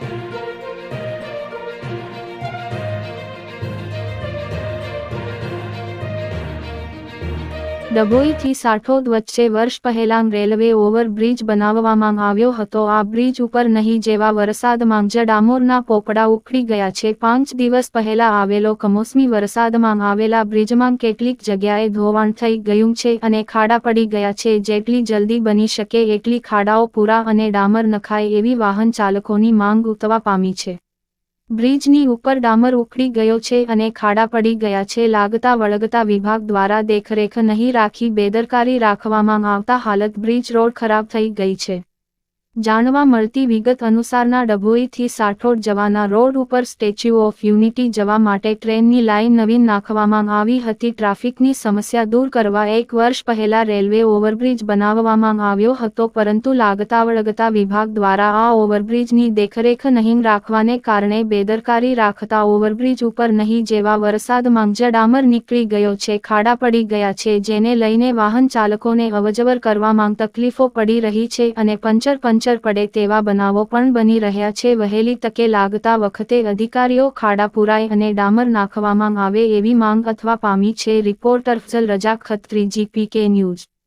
Thank you. ડભોઈથી Sathod વચ્ચે વર્ષ પહેલાં રેલવે ઓવરબ્રિજ બનાવવામાં આવ્યો હતો. આ બ્રિજ ઉપર નહીં જેવા વરસાદમાં જ ડામોરના પોપડા ઉખડી ગયા છે. પાંચ દિવસ પહેલા આવેલો કમોસમી વરસાદમાં આવેલા બ્રિજમાં કેટલીક જગ્યાએ ધોવાણ થઈ ગયું છે અને ખાડા પડી ગયા છે. જેટલી જલ્દી બની શકે એટલી ખાડાઓ પૂરા અને ડામર નખાય એવી વાહન ચાલકોની માંગ ઉતવા પામી છે. બ્રિજની ઉપર ડામર ઉખડી ગયો છે અને ખાડા પડી ગયા છે. લાગતા વળગતા વિભાગ દ્વારા દેખરેખ નહીં રાખી બેદરકારી રાખવામાં આવતા હાલત બ્રિજ રોડ ખરાબ થઈ ગઈ છે. જાણવા મળતી વિગત અનુસારના ડભોઈથી સાઠોડ જવાના રોડ ઉપર સ્ટેચ્યુ ઓફ યુનિટી જવા માટે ટ્રેનની લાઇન નવીન નાખવામાં આવી હતી. ટ્રાફિકની સમસ્યા દૂર કરવા એક વર્ષ પહેલા રેલવે ઓવરબ્રિજ બનાવવામાં આવ્યો હતો, પરંતુ લાગતા વળગતા વિભાગ દ્વારા આ ઓવરબ્રિજની દેખરેખ નહીં રાખવાને કારણે બેદરકારી રાખતા ઓવરબ્રિજ ઉપર નહીં જેવા વરસાદ માંગજડામર ડામર નીકળી ગયો છે, ખાડા પડી ગયા છે, જેને લઈને વાહન ચાલકોને અવજવર કરવામાં તકલીફો પડી રહી છે અને પંચર પંચર પડે તેવા બનાવો પણ બની રહ્યા છે. વહેલી તકે લાગતા વખતે અધિકારીઓ ખાડા પુરાય અને ડામર નાખવામાં આવે એવી માંગ અથવા પામી છે. રિપોર્ટર ફજલ રજા ખત્રી, જીપીકે ન્યૂઝ.